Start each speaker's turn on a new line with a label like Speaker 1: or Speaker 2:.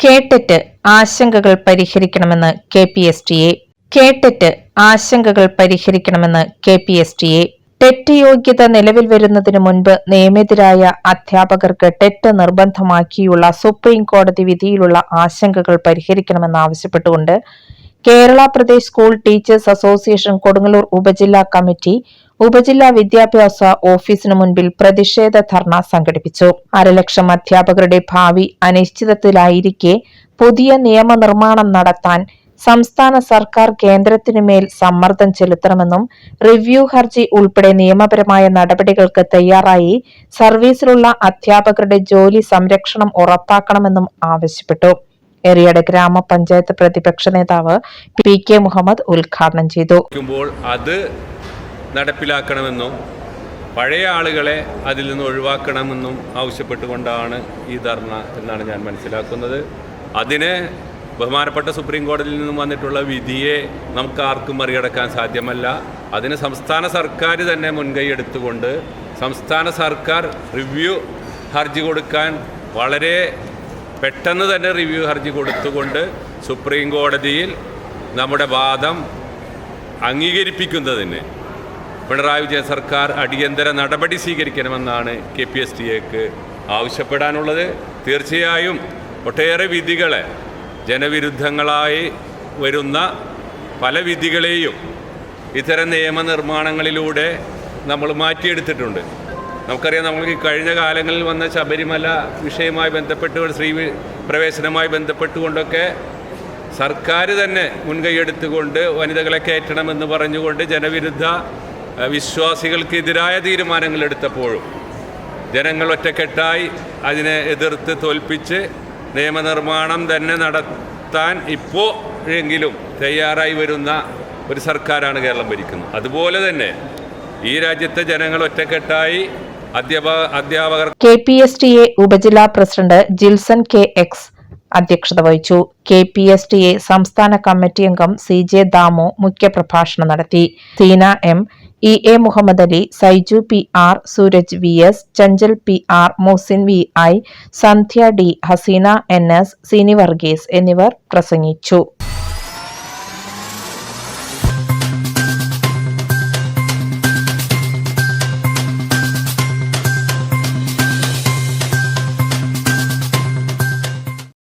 Speaker 1: കേട്ടിട്ട് ആശങ്കകൾ പരിഹരിക്കണമെന്ന് K P S T A. കേട്ടിട്ട് ആശങ്കകൾ പരിഹരിക്കണമെന്ന് K P S T A. TET യോഗ്യത നിലവിൽ വരുന്നതിന് മുൻപ് നിയമിതരായ അധ്യാപകർക്ക് ടെറ്റ് നിർബന്ധമാക്കിയുള്ള സുപ്രീം കോടതി വിധിയിലുള്ള ആശങ്കകൾ പരിഹരിക്കണമെന്നാവശ്യപ്പെട്ടുകൊണ്ട് Kerala Pradesh school teachers association Kodungallur ഉപജില്ലാ കമ്മിറ്റി ഉപജില്ലാ വിദ്യാഭ്യാസ ഓഫീസിന് മുൻപിൽ പ്രതിഷേധ ധർണ സംഘടിപ്പിച്ചു. അരലക്ഷം അധ്യാപകരുടെ ഭാവി അനിശ്ചിതത്വത്തിലായിരിക്കെ പുതിയ നിയമനിർമ്മാണം നടത്താൻ സംസ്ഥാന സർക്കാർ കേന്ദ്രത്തിനു മേൽ സമ്മർദ്ദം ചെലുത്തണമെന്നും റിവ്യൂ ഹർജി ഉൾപ്പെടെ നിയമപരമായ നടപടികൾക്ക് തയ്യാറായി സർവീസിലുള്ള അധ്യാപകരുടെ ജോലി സംരക്ഷണം ഉറപ്പാക്കണമെന്നും ആവശ്യപ്പെട്ടു. എറിയട് ഗ്രാമപഞ്ചായത്ത് പ്രതിപക്ഷ നേതാവ് പി കെ മുഹമ്മദ് ഉദ്ഘാടനം ചെയ്തു.
Speaker 2: അത് നടപ്പിലാക്കണമെന്നും പഴയ ആളുകളെ അതിൽ നിന്ന് ഒഴിവാക്കണമെന്നും ആവശ്യപ്പെട്ടുകൊണ്ടാണ് ഈ ധർണ എന്നാണ് ഞാൻ മനസ്സിലാക്കുന്നത്. അതിന് ബഹുമാനപ്പെട്ട സുപ്രീം കോടതിയിൽ നിന്നും വന്നിട്ടുള്ള വിധിയെ നമുക്ക് ആർക്കും മറികടക്കാൻ സാധ്യമല്ല. അതിന് സംസ്ഥാന സർക്കാർ തന്നെ മുൻകൈ എടുത്തുകൊണ്ട് സംസ്ഥാന സർക്കാർ റിവ്യൂ ഹർജി കൊടുക്കാൻ വളരെ പെട്ടെന്ന് തന്നെ റിവ്യൂ ഹർജി കൊടുത്തുകൊണ്ട് സുപ്രീം കോടതിയിൽ നമ്മുടെ വാദം അംഗീകരിപ്പിക്കുന്നതിന് പിണറായി വിജയൻ സർക്കാർ അടിയന്തര നടപടി സ്വീകരിക്കണമെന്നാണ് കെ പി എസ് ടി എക്ക് ആവശ്യപ്പെടാനുള്ളത്. തീർച്ചയായും ഒട്ടേറെ വിധികളെ ജനവിരുദ്ധങ്ങളായി വരുന്ന പല വിധികളെയും ഇത്തരം നിയമനിർമ്മാണങ്ങളിലൂടെ നമ്മൾ മാറ്റിയെടുത്തിട്ടുണ്ട്. നമുക്കറിയാം നമ്മൾ ഈ കഴിഞ്ഞ കാലങ്ങളിൽ വന്ന ശബരിമല വിഷയവുമായി ബന്ധപ്പെട്ട് സ്ത്രീ പ്രവേശനവുമായി ബന്ധപ്പെട്ടുകൊണ്ടൊക്കെ സർക്കാർ തന്നെ മുൻകൈയെടുത്തുകൊണ്ട് വനിതകളെ കയറ്റണമെന്ന് പറഞ്ഞുകൊണ്ട് ജനവിരുദ്ധ വിശ്വാസികൾക്കെതിരായ തീരുമാനങ്ങൾ എടുത്തപ്പോഴും ജനങ്ങൾ ഒറ്റക്കെട്ടായി അതിനെ എതിർത്ത് തോൽപ്പിച്ച് നിയമനിർമ്മാണം തന്നെ നടത്താൻ ഇപ്പോൾ എങ്കിലും തയ്യാറായി വരുന്ന ഒരു സർക്കാരാണ് കേരളം ഭരിക്കുന്നത്. അതുപോലെ തന്നെ ഈ രാജ്യത്തെ ജനങ്ങൾ ഒറ്റക്കെട്ടായി അധ്യാപക അധ്യാപകർ
Speaker 1: K P S T A ഉപജില്ലാ പ്രസിഡന്റ് ജിൽസൺ കെ എക്സ് അധ്യക്ഷത വഹിച്ചു. K P S T A സംസ്ഥാന കമ്മിറ്റി അംഗം സി ജെ ദാമോ മുഖ്യപ്രഭാഷണം നടത്തി. Seena M E. A. Muhammad Ali Saiju P. R. Sooraj V. S Chanchal P. R. Mosin V. I Sandhya D. Haseena N. S Sini Varghese എന്നിവർ പ്രസംഗിച്ചു.